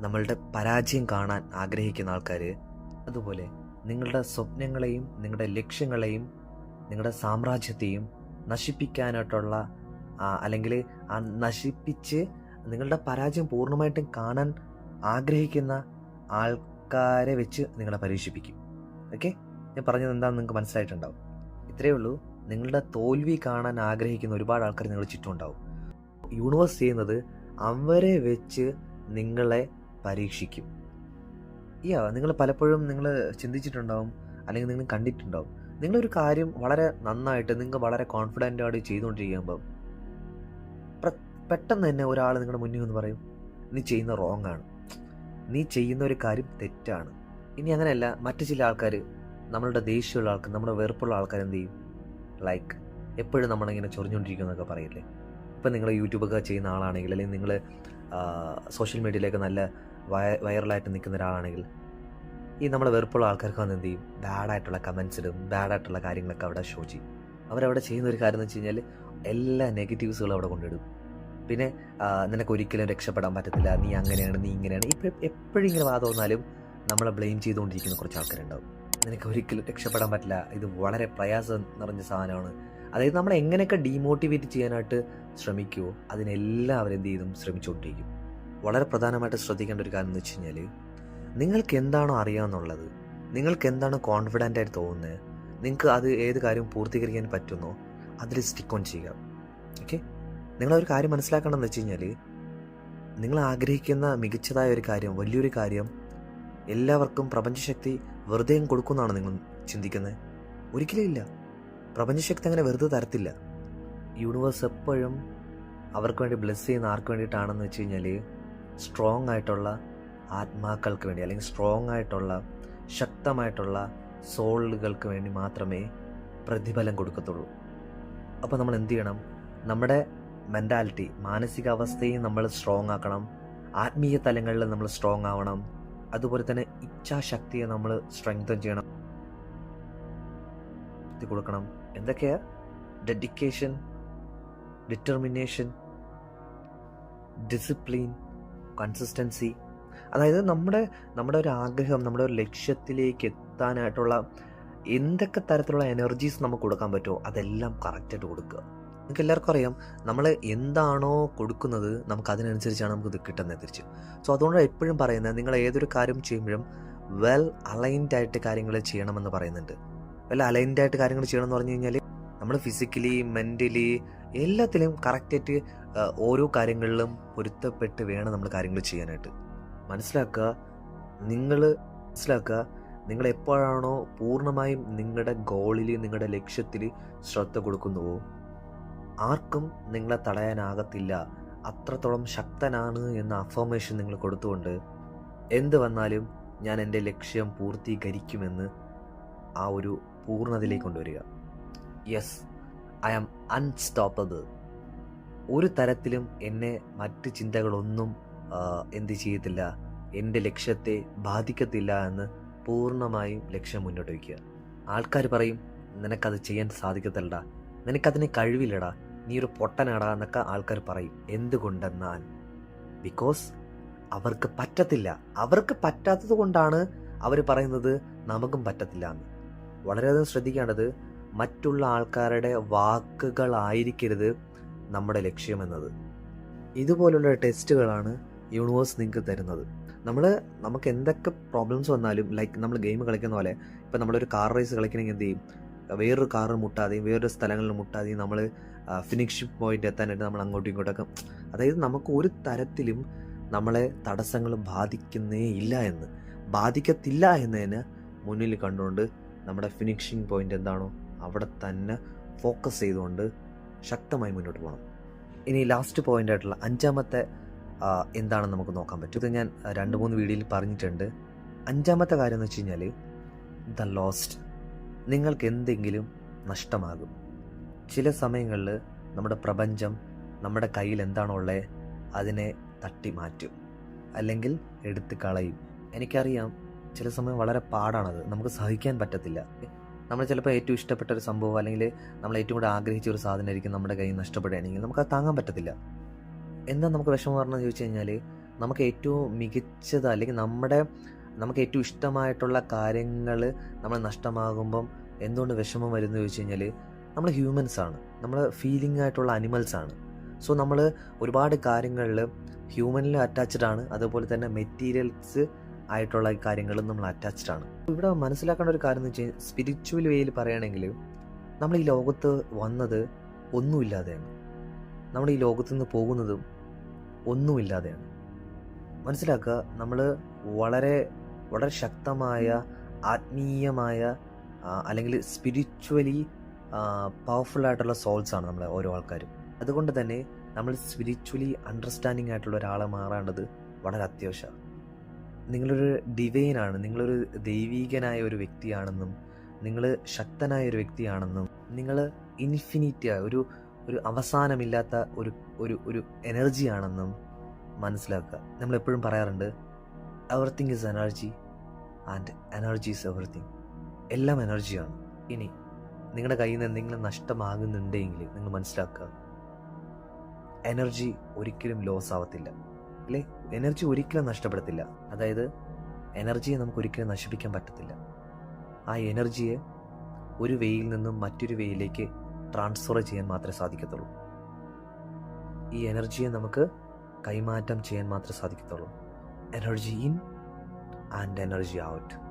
നമ്മളുടെ പരാജയം കാണാൻ ആഗ്രഹിക്കുന്ന ആൾക്കാർ അതുപോലെ നിങ്ങളുടെ സ്വപ്നങ്ങളെയും നിങ്ങളുടെ ലക്ഷ്യങ്ങളെയും നിങ്ങളുടെ സാമ്രാജ്യത്തെയും നശിപ്പിക്കാനായിട്ടുള്ള അല്ലെങ്കിൽ നശിപ്പിച്ച് നിങ്ങളുടെ പരാജയം പൂർണമായിട്ടും കാണാൻ ആഗ്രഹിക്കുന്ന ആൾക്കാരെ വെച്ച് നിങ്ങളെ പരീക്ഷിപ്പിക്കും. ഓക്കെ? ഞാൻ പറഞ്ഞത് എന്താണെന്ന് നിങ്ങൾക്ക് മനസ്സിലായിട്ടുണ്ടാവും. ഇത്രയേ ഉള്ളൂ. നിങ്ങളുടെ തോൽവി കാണാൻ ആഗ്രഹിക്കുന്ന ഒരുപാട് ആൾക്കാർ നിങ്ങളുടെ ചുറ്റും ഉണ്ടാവും. യൂണിവേഴ്സ് ചെയ്യുന്നത് അവരെ വെച്ച് നിങ്ങളെ പരീക്ഷിക്കും. യാ നിങ്ങൾ പലപ്പോഴും നിങ്ങൾ ചിന്തിച്ചിട്ടുണ്ടാവും അല്ലെങ്കിൽ നിങ്ങൾ കണ്ടിട്ടുണ്ടാവും. നിങ്ങളൊരു കാര്യം വളരെ നന്നായിട്ട് നിങ്ങൾ വളരെ കോൺഫിഡന്റ് ആയിട്ട് ചെയ്തുകൊണ്ടിരിക്കുമ്പം പെട്ടെന്ന് തന്നെ ഒരാൾ നിങ്ങളുടെ മുന്നിൽ വന്ന് പറയും നീ ചെയ്യുന്ന റോങ് ആണ്. നീ ചെയ്യുന്ന ഒരു കാര്യം തെറ്റാണ്. ഇനി അങ്ങനെയല്ല മറ്റു ചില ആൾക്കാർ നമ്മളുടെ ദേഷ്യമുള്ള ആൾക്കാർ നമ്മുടെ വെറുപ്പുള്ള ആൾക്കാർ എന്ത് ചെയ്യും? ലൈക്ക് എപ്പോഴും നമ്മളിങ്ങനെ ചൊറിഞ്ഞുകൊണ്ടിരിക്കുമെന്നൊക്കെ പറയില്ലേ? ഇപ്പം നിങ്ങൾ യൂട്യൂബൊക്കെ ചെയ്യുന്ന ആളാണെങ്കിൽ അല്ലെങ്കിൽ നിങ്ങൾ സോഷ്യൽ മീഡിയയിലൊക്കെ നല്ല വയ വൈറലായിട്ട് നിൽക്കുന്ന ഒരാളാണെങ്കിൽ ഈ നമ്മളെ വെറുപ്പുള്ള ആൾക്കാർക്ക് വന്ന് എന്ത് ചെയ്യും? ബാഡായിട്ടുള്ള കമൻസിലും ബാഡായിട്ടുള്ള കാര്യങ്ങളൊക്കെ അവിടെ ഷോ ചെയ്യും. അവരവിടെ ചെയ്യുന്ന ഒരു കാര്യം എന്ന് വെച്ച് കഴിഞ്ഞാൽ എല്ലാ നെഗറ്റീവ്സുകളും അവിടെ കൊണ്ടിടും പിന്നെ നിനക്ക് ഒരിക്കലും രക്ഷപ്പെടാൻ പറ്റത്തില്ല. നീ അങ്ങനെയാണ് നീ ഇങ്ങനെയാണ്. ഇപ്പം ഇങ്ങനെ വാദം വന്നാലും നമ്മളെ ബ്ലെയിം ചെയ്തുകൊണ്ടിരിക്കുന്ന കുറച്ച് ആൾക്കാരുണ്ടാവും. നിനക്ക് ഒരിക്കലും രക്ഷപ്പെടാൻ പറ്റില്ല. ഇത് വളരെ പ്രയാസം നിറഞ്ഞ സാധനമാണ്. അതായത് നമ്മളെ എങ്ങനെയൊക്കെ ഡീമോട്ടിവേറ്റ് ചെയ്യാനായിട്ട് ശ്രമിക്കുമോ അതിനെല്ലാം അവരെന്ത് ചെയ്തും ശ്രമിച്ചുകൊണ്ടിരിക്കും. വളരെ പ്രധാനമായിട്ട് ശ്രദ്ധിക്കേണ്ട ഒരു കാര്യം എന്ന് വെച്ച് കഴിഞ്ഞാൽ നിങ്ങൾക്ക് എന്താണോ അറിയാമെന്നുള്ളത് നിങ്ങൾക്ക് എന്താണ് കോൺഫിഡന്റ് ആയിട്ട് തോന്നുന്നത് നിങ്ങൾക്ക് അത് ഏത് കാര്യം പൂർത്തീകരിക്കാൻ പറ്റുന്നോ? അതിൽ സ്റ്റിക്ക് ഓൺ ചെയ്യുക. ഓക്കെ നിങ്ങളൊരു കാര്യം മനസ്സിലാക്കണമെന്ന് വെച്ച് കഴിഞ്ഞാൽ നിങ്ങൾ ആഗ്രഹിക്കുന്ന മികച്ചതായ ഒരു കാര്യം വലിയൊരു കാര്യം എല്ലാവർക്കും പ്രപഞ്ചശക്തി വെറുതെ കൊടുക്കുമെന്നാണ് നിങ്ങൾ ചിന്തിക്കുന്നത് ഒരിക്കലും ഇല്ല. പ്രപഞ്ചശക്തി അങ്ങനെ വെറുതെ തരത്തില്ല. യൂണിവേഴ്സ് എപ്പോഴും അവർക്ക് വേണ്ടി ബ്ലെസ് ചെയ്യുന്ന ആർക്ക് വേണ്ടിയിട്ടാണെന്ന് വെച്ച് കഴിഞ്ഞാൽ സ്ട്രോങ് ആയിട്ടുള്ള ആത്മാക്കൾക്ക് വേണ്ടി അല്ലെങ്കിൽ സ്ട്രോങ് ആയിട്ടുള്ള ശക്തമായിട്ടുള്ള സോളുകൾക്ക് വേണ്ടി മാത്രമേ പ്രതിഫലം കൊടുക്കത്തുള്ളൂ. അപ്പോൾ നമ്മൾ എന്ത് ചെയ്യണം? നമ്മുടെ മെന്റാലിറ്റി മാനസികാവസ്ഥയും നമ്മൾ സ്ട്രോങ് ആക്കണം. ആത്മീയ തലങ്ങളിൽ നമ്മൾ സ്ട്രോങ് ആവണം. അതുപോലെ തന്നെ ഇച്ഛാശക്തിയെ നമ്മൾ സ്ട്രെങ്തൻ ചെയ്യണം. കൊടുക്കണം. എന്തൊക്കെയാ? ഡെഡിക്കേഷൻ ഡിറ്റർമിനേഷൻ ഡിസിപ്ലിൻ കൺസിസ്റ്റൻസി അതായത് നമ്മുടെ നമ്മുടെ ഒരു ആഗ്രഹം നമ്മുടെ ഒരു ലക്ഷ്യത്തിലേക്ക് എത്താനായിട്ടുള്ള എന്തൊക്കെ തരത്തിലുള്ള എനർജീസ് നമുക്ക് കൊടുക്കാൻ പറ്റുമോ അതെല്ലാം കറക്റ്റായിട്ട് കൊടുക്കുക. നമുക്ക് എല്ലാവർക്കും അറിയാം നമ്മൾ എന്താണോ കൊടുക്കുന്നത് നമുക്ക് അതിനനുസരിച്ചാണ് നമുക്ക് ഇത് കിട്ടുന്നത് തിരിച്ച്. സോ അതുകൊണ്ട് എപ്പോഴും പറയുന്നത് നിങ്ങൾ ഏതൊരു കാര്യം ചെയ്യുമ്പോഴും വെൽ അലൈൻഡ് ആയിട്ട് കാര്യങ്ങൾ ചെയ്യണമെന്ന് പറയുന്നുണ്ട്. വെൽ അലൈൻഡ് ആയിട്ട് കാര്യങ്ങൾ ചെയ്യണമെന്ന് പറഞ്ഞു കഴിഞ്ഞാൽ നമ്മൾ ഫിസിക്കലി മെന്റലി എല്ലാത്തിലും കറക്റ്റായിട്ട് ഓരോ കാര്യങ്ങളിലും പൊരുത്തപ്പെട്ട് വേണം നമ്മൾ കാര്യങ്ങൾ ചെയ്യാനായിട്ട്. മനസ്സിലാക്കുക. നിങ്ങൾ മനസ്സിലാക്കുക. നിങ്ങൾ എപ്പോഴാണോ പൂർണമായും നിങ്ങളുടെ ഗോളിൽ നിങ്ങളുടെ ലക്ഷ്യത്തിൽ ശ്രദ്ധ കൊടുക്കുന്നുവോ? ആർക്കും നിങ്ങളെ തടയാനാകത്തില്ല. അത്രത്തോളം ശക്തനാണ് എന്ന അഫർമേഷൻ നിങ്ങൾ കൊടുത്തുകൊണ്ട് എന്ത് വന്നാലും ഞാൻ എന്റെ ലക്ഷ്യം പൂർത്തീകരിക്കുമെന്ന് ആ ഒരു പൂർണതയിലേക്ക് കൊണ്ടുവരിക. യെസ് ഐ ആം അൺസ്റ്റോപ്പബിൾ ഒരു തരത്തിലും എന്നെ മറ്റ് ചിന്തകളൊന്നും എന്ത് ചെയ്യത്തില്ല? എന്റെ ലക്ഷ്യത്തെ ബാധിക്കത്തില്ല എന്ന് പൂർണമായും ലക്ഷ്യം മുന്നോട്ട് വയ്ക്കുക. ആൾക്കാർ പറയും നിനക്കത് ചെയ്യാൻ സാധിക്കത്തില്ലടാ. നിനക്കതിന് കഴിവില്ലടാ. നീ ഒരു പൊട്ടനാടാ എന്നൊക്കെ ആൾക്കാർ പറയും. എന്തുകൊണ്ടെന്നാൽ ബിക്കോസ് അവർക്ക് പറ്റത്തില്ല. അവർക്ക് പറ്റാത്തത് കൊണ്ടാണ് അവർ പറയുന്നത് നമുക്കും പറ്റത്തില്ല എന്ന്. വളരെയധികം ശ്രദ്ധിക്കേണ്ടത് മറ്റുള്ള ആൾക്കാരുടെ വാക്കുകളായിരിക്കരുത് നമ്മുടെ ലക്ഷ്യമെന്നത് ഇതുപോലുള്ള ടെസ്റ്റുകളാണ് യൂണിവേഴ്സ് നിങ്ങൾക്ക് തരുന്നത്. നമ്മൾ നമുക്ക് എന്തൊക്കെ പ്രോബ്ലംസ് വന്നാലും ലൈക്ക് നമ്മൾ ഗെയിം കളിക്കുന്ന പോലെ ഇപ്പം നമ്മളൊരു കാർ റേസ് കളിക്കണമെങ്കിൽ എന്ത് ചെയ്യും? വേറൊരു കാറിൽ മുട്ടാതെയും വേറൊരു സ്ഥലങ്ങളിൽ മുട്ടാതെയും നമ്മൾ ഫിനിഷിംഗ് പോയിന്റ് എത്താനായിട്ട് നമ്മൾ അങ്ങോട്ടും ഇങ്ങോട്ടൊക്കെ അതായത് നമുക്ക് ഒരു തരത്തിലും നമ്മളെ തടസ്സങ്ങൾ ബാധിക്കുന്നേ ഇല്ല എന്ന്. ബാധിക്കത്തില്ല എന്നതിന് മുന്നിൽ കണ്ടുകൊണ്ട് നമ്മുടെ ഫിനിഷിംഗ് പോയിന്റ് എന്താണോ അവിടെ തന്നെ ഫോക്കസ് ചെയ്തുകൊണ്ട് ശക്തമായി മുന്നോട്ട് പോകണം. ഇനി ലാസ്റ്റ് പോയിന്റ് ആയിട്ടുള്ള അഞ്ചാമത്തെ എന്താണെന്ന് നമുക്ക് നോക്കാൻ പറ്റും. ഇത് ഞാൻ രണ്ട് മൂന്ന് വീഡിയോയിൽ പറഞ്ഞിട്ടുണ്ട്. അഞ്ചാമത്തെ കാര്യം എന്ന് വെച്ച് കഴിഞ്ഞാൽ ദ ലോസ്റ്റ്. നിങ്ങൾക്ക് എന്തെങ്കിലും നഷ്ടമാകും. ചില സമയങ്ങളിൽ നമ്മുടെ പ്രപഞ്ചം നമ്മുടെ കയ്യിൽ എന്താണോ ഉള്ളത് അതിനെ തട്ടി മാറ്റും. അല്ലെങ്കിൽ എടുത്ത് കളയും. എനിക്കറിയാം ചില സമയം വളരെ പാടാണത്. നമുക്ക് സഹിക്കാൻ പറ്റത്തില്ല. നമ്മൾ ചിലപ്പോൾ ഏറ്റവും ഇഷ്ടപ്പെട്ട ഒരു സംഭവം അല്ലെങ്കിൽ നമ്മൾ ഏറ്റവും കൂടുതൽ ആഗ്രഹിച്ച ഒരു സാധനമായിരിക്കും നമ്മുടെ കയ്യിൽ നഷ്ടപ്പെടുകയാണെങ്കിൽ അത് താങ്ങാൻ പറ്റത്തില്ല. എന്താ നമുക്ക് വിഷമം പറഞ്ഞതെന്ന് ചോദിച്ചു കഴിഞ്ഞാൽ നമുക്ക് ഏറ്റവും മികച്ചത് അല്ലെങ്കിൽ നമ്മുടെ നമുക്ക് ഏറ്റവും ഇഷ്ടമായിട്ടുള്ള കാര്യങ്ങൾ നമ്മൾ നഷ്ടമാകുമ്പം എന്തുകൊണ്ട് വിഷമം വരുന്നു ചോദിച്ചു കഴിഞ്ഞാൽ നമ്മൾ ഹ്യൂമൻസ് ആണ്. നമ്മൾ ഫീലിംഗ് ആയിട്ടുള്ള അനിമൽസ് ആണ്. സോ നമ്മൾ ഒരുപാട് കാര്യങ്ങളിൽ ഹ്യൂമനിൽ അറ്റാച്ച്ഡ് ആണ്. അതുപോലെ തന്നെ മെറ്റീരിയൽസ് ആയിട്ടുള്ള കാര്യങ്ങളും നമ്മൾ അറ്റാച്ച്ഡ് ആണ്. ഇവിടെ മനസ്സിലാക്കേണ്ട ഒരു കാര്യം എന്ന് വെച്ച് കഴിഞ്ഞാൽ സ്പിരിച്വൽ വേയിൽ പറയുകയാണെങ്കിൽ നമ്മൾ ഈ ലോകത്ത് വന്നത് ഒന്നുമില്ലാതെയാണ്. നമ്മൾ ഈ ലോകത്തു നിന്ന് പോകുന്നതും ഒന്നുമില്ലാതെയാണ്. മനസ്സിലാക്കുക നമ്മൾ വളരെ വളരെ ശക്തമായ ആത്മീയമായ അല്ലെങ്കിൽ സ്പിരിച്വലി പവർഫുൾ ആയിട്ടുള്ള സോൾസ് ആണ് നമ്മളെ ഓരോ ആൾക്കാരും. അതുകൊണ്ട് തന്നെ നമ്മൾ സ്പിരിച്വലി അണ്ടർസ്റ്റാൻഡിങ് ആയിട്ടുള്ള ഒരാളെ മാറേണ്ടത് വളരെ അത്യാവശ്യമാണ്. നിങ്ങളൊരു ഡിവൈനാണ് നിങ്ങളൊരു ദൈവീകനായ ഒരു വ്യക്തിയാണെന്നും നിങ്ങൾ ശക്തനായ ഒരു വ്യക്തിയാണെന്നും നിങ്ങൾ ഇൻഫിനിറ്റിയായ ഒരു ഒരു അവസാനമില്ലാത്ത ഒരു ഒരു ഒരു എനർജിയാണെന്നും മനസ്സിലാക്കുക. നമ്മളെപ്പോഴും പറയാറുണ്ട് everything is energy and energy is everything എല്ലാം എനർജിയാണ് ഇനി നിങ്ങളുടെ കയ്യിൽ നിന്ന് എന്തെങ്കിലും നഷ്ടമാകുന്നുണ്ടെങ്കിൽ നിങ്ങൾ മനസ്സിലാക്കുക എനർജി ഒരിക്കലും ലോസ് ആവത്തില്ല. അല്ലേ? എനർജി ഒരിക്കലും നഷ്ടപ്പെടത്തില്ല. അതായത് എനർജിയെ നമുക്ക് ഒരിക്കലും നശിപ്പിക്കാൻ പറ്റത്തില്ല. ആ എനർജിയെ ഒരു വേയിൽ നിന്നും മറ്റൊരു വേയിലേക്ക് ട്രാൻസ്ഫർ ചെയ്യാൻ മാത്രമേ സാധിക്കത്തുള്ളൂ. ഈ എനർജിയെ നമുക്ക് കൈമാറ്റം ചെയ്യാൻ മാത്രമേ സാധിക്കത്തുള്ളൂ. Energy in and energy out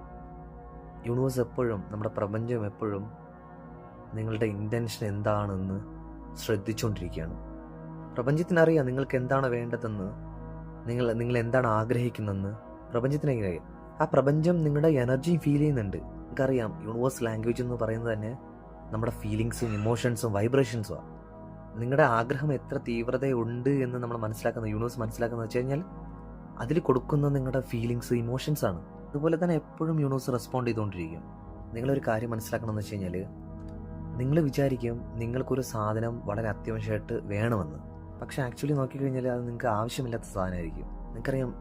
universe എപ്പോഴും നമ്മുടെ പ്രപഞ്ചം എപ്പോഴും നിങ്ങളുടെ ഇന്റൻഷൻ എന്താണെന്ന് ശ്രദ്ധിച്ചുകൊണ്ടിരിക്കുകയാണ്. പ്രപഞ്ചത്തിനറിയാം നിങ്ങൾക്ക് എന്താണ് വേണ്ടതെന്ന് നിങ്ങൾ നിങ്ങൾ എന്താണ് ആഗ്രഹിക്കുന്നതെന്ന്. പ്രപഞ്ചത്തിന് എങ്ങനെ അറിയാം? ആ പ്രപഞ്ചം നിങ്ങളുടെ എനർജി ഫീൽ ചെയ്യുന്നുണ്ട്. നിങ്ങൾക്കറിയാം യൂണിവേഴ്സ് ലാംഗ്വേജ് എന്ന് പറയുന്നത് തന്നെ നമ്മുടെ ഫീലിങ്സും ഇമോഷൻസും വൈബ്രേഷൻസും നിങ്ങളുടെ ആഗ്രഹം എത്ര തീവ്രതയുണ്ട് എന്ന് നമ്മൾ മനസ്സിലാക്കുന്ന യൂണിവേഴ്സ് മനസ്സിലാക്കുന്നത് വെച്ച് കഴിഞ്ഞാൽ അതിൽ കൊടുക്കുന്ന നിങ്ങളുടെ ഫീലിങ്സ് ഇമോഷൻസ് ആണ്. അതുപോലെ തന്നെ എപ്പോഴും യൂണിവേഴ്സ് റെസ്പോണ്ട് ചെയ്തുകൊണ്ടിരിക്കും നിങ്ങളൊരു കാര്യം മനസ്സിലാക്കണമെന്ന് വെച്ച് കഴിഞ്ഞാൽ നിങ്ങൾ വിചാരിക്കും നിങ്ങൾക്കൊരു സാധനം വളരെ അത്യാവശ്യമായിട്ട് വേണമെന്ന്. പക്ഷെ ആക്ച്വലി നോക്കിക്കഴിഞ്ഞാൽ അത് നിങ്ങൾക്ക് ആവശ്യമില്ലാത്ത സാധനമായിരിക്കും. നിങ്ങൾക്കറിയാം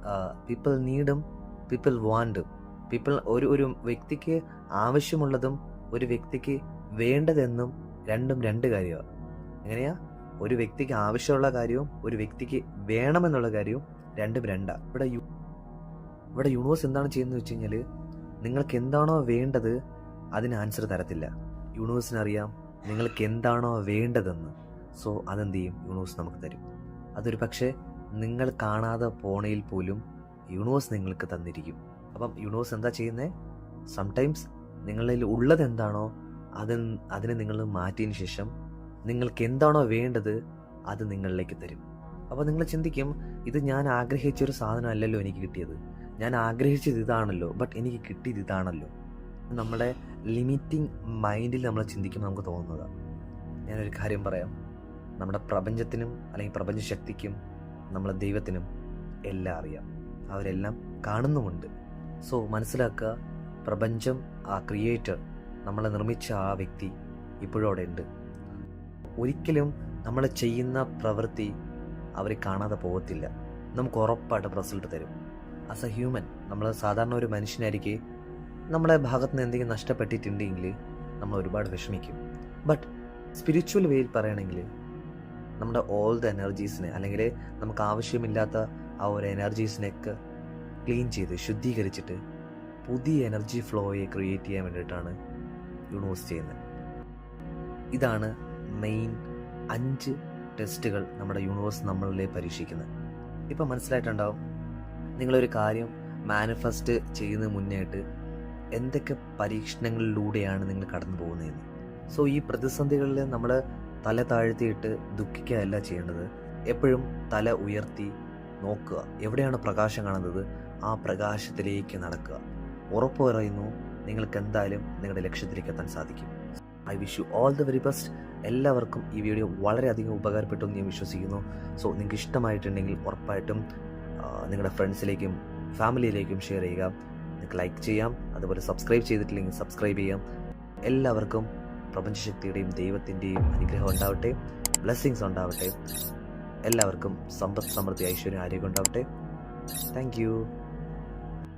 പീപ്പിൾ നീഡും പീപ്പിൾ വാണ്ടും പീപ്പിൾ ഒരു ഒരു വ്യക്തിക്ക് ആവശ്യമുള്ളതും ഒരു വ്യക്തിക്ക് വേണ്ടതെന്നും രണ്ടും രണ്ട് കാര്യമാണ് എങ്ങനെയാ? ഒരു വ്യക്തിക്ക് ആവശ്യമുള്ള കാര്യവും ഒരു വ്യക്തിക്ക് വേണമെന്നുള്ള കാര്യവും രണ്ടും രണ്ടാണ് ഇവിടെ യു ഇവിടെ യൂണിവേഴ്സ് എന്താണ് ചെയ്യുന്നത് വെച്ച് കഴിഞ്ഞാൽ നിങ്ങൾക്ക് എന്താണോ വേണ്ടത് അതിന് ആൻസർ തരത്തില്ല. യൂണിവേഴ്സിന് അറിയാം നിങ്ങൾക്ക് എന്താണോ വേണ്ടതെന്ന്. സോ അതെന്ത് ചെയ്യും? യൂണിവേഴ്സ് നമുക്ക് തരും. അതൊരു പക്ഷേ നിങ്ങൾ കാണാതെ പോണയിൽ പോലും യൂണിവേഴ്സ് നിങ്ങൾക്ക് തന്നിരിക്കും. അപ്പം യൂണിവേഴ്സ് എന്താ ചെയ്യുന്നത് സംടൈംസ് നിങ്ങളിൽ ഉള്ളത് എന്താണോ അത് അതിനെ നിങ്ങൾ മാറ്റിയതിന് ശേഷം നിങ്ങൾക്ക് എന്താണോ വേണ്ടത് അത് നിങ്ങളിലേക്ക് തരും. അപ്പോൾ നിങ്ങൾ ചിന്തിക്കും ഇത് ഞാൻ ആഗ്രഹിച്ച ഒരു സാധനമല്ലല്ലോ എനിക്ക് കിട്ടിയത്. ഞാൻ ആഗ്രഹിച്ചത് ഇതാണല്ലോ ബട്ട് എനിക്ക് കിട്ടിയത് ഇതാണല്ലോ. നമ്മുടെ ലിമിറ്റിംഗ് മൈൻഡിൽ നമ്മൾ ചിന്തിക്കുമ്പോൾ നമുക്ക് തോന്നുന്നതാണ് ഞാനൊരു കാര്യം പറയാം. നമ്മുടെ പ്രപഞ്ചത്തിനും അല്ലെങ്കിൽ പ്രപഞ്ച ശക്തിക്കും നമ്മളെ ദൈവത്തിനും എല്ലാം അറിയാം. അവരെല്ലാം കാണുന്നുമുണ്ട്. സോ മനസ്സിലാക്കുക പ്രപഞ്ചം ആ ക്രിയേറ്റർ നമ്മളെ നിർമ്മിച്ച ആ വ്യക്തി ഇപ്പോഴും അവിടെ ഉണ്ട്. ഒരിക്കലും നമ്മൾ ചെയ്യുന്ന പ്രവൃത്തി അവർ കാണാതെ പോകത്തില്ല. നമുക്ക് ഉറപ്പായിട്ട് റിസൾട്ട് തരും. ആസ് എ ഹ്യൂമൻ നമ്മൾ സാധാരണ ഒരു മനുഷ്യനായിരിക്കെ നമ്മളെ ഭാഗത്ത് നിന്ന് എന്തെങ്കിലും നഷ്ടപ്പെട്ടിട്ടുണ്ടെങ്കിൽ നമ്മൾ ഒരുപാട് വിഷമിക്കും. ബട്ട് സ്പിരിച്വൽ വേയിൽ പറയുകയാണെങ്കിൽ നമ്മുടെ ഓൾ ദ എനർജീസിനെ അല്ലെങ്കിൽ നമുക്ക് ആവശ്യമില്ലാത്ത ആ ഒരു എനർജീസിനെയൊക്കെ ക്ലീൻ ചെയ്ത് ശുദ്ധീകരിച്ചിട്ട് പുതിയ എനർജി ഫ്ലോയെ ക്രിയേറ്റ് ചെയ്യാൻ വേണ്ടിയിട്ടാണ് യൂണിവേഴ്സ് നിന്ന്. ഇതാണ് മെയിൻ അഞ്ച് ടെസ്റ്റുകൾ നമ്മുടെ യൂണിവേഴ്സ് നമ്മളിലെ പരീക്ഷിക്കുന്നത്. ഇപ്പം മനസ്സിലായിട്ടുണ്ടാവും? നിങ്ങളൊരു കാര്യം മാനിഫെസ്റ്റ് ചെയ്യുന്ന മുന്നേയായിട്ട് എന്തൊക്കെ പരീക്ഷണങ്ങളിലൂടെയാണ് നിങ്ങൾ കടന്നു പോകുന്നതെന്ന്. സോ ഈ പ്രതിസന്ധികളിൽ നമ്മൾ തല താഴ്ത്തിയിട്ട് ദുഃഖിക്കുകയല്ല ചെയ്യേണ്ടത്. എപ്പോഴും തല ഉയർത്തി നോക്കുക. എവിടെയാണ് പ്രകാശം കാണുന്നത്? ആ പ്രകാശത്തിലേക്ക് നടക്കുക. ഉറപ്പ് പറയുന്നു നിങ്ങൾക്ക് എന്തായാലും നിങ്ങളുടെ ലക്ഷ്യത്തിലേക്ക് എത്താൻ സാധിക്കും. I wish you all the very best എല്ലാവർക്കും ഈ വീഡിയോ വളരെയധികം ഉപകാരപ്പെട്ടു എന്ന് ഞാൻ വിശ്വസിക്കുന്നു. സോ നിങ്ങൾക്ക് ഇഷ്ടമായിട്ടുണ്ടെങ്കിൽ ഉറപ്പായിട്ടും നിങ്ങളുടെ ഫ്രണ്ട്സിലേക്കും ഫാമിലിയിലേക്കും ഷെയർ ചെയ്യുക. നിങ്ങൾക്ക് ലൈക്ക് ചെയ്യാം. അതുപോലെ സബ്സ്ക്രൈബ് ചെയ്തിട്ടില്ലെങ്കിൽ സബ്സ്ക്രൈബ് ചെയ്യാം. എല്ലാവർക്കും പ്രപഞ്ചശക്തിയുടെയും ദൈവത്തിന്റെയും അനുഗ്രഹം ഉണ്ടാവട്ടെ. ബ്ലെസ്സിങ്സ് ഉണ്ടാവട്ടെ. എല്ലാവർക്കും സമ്പദ് സമൃദ്ധി ഐശ്വര്യം ആരോഗ്യം ഉണ്ടാവട്ടെ. താങ്ക്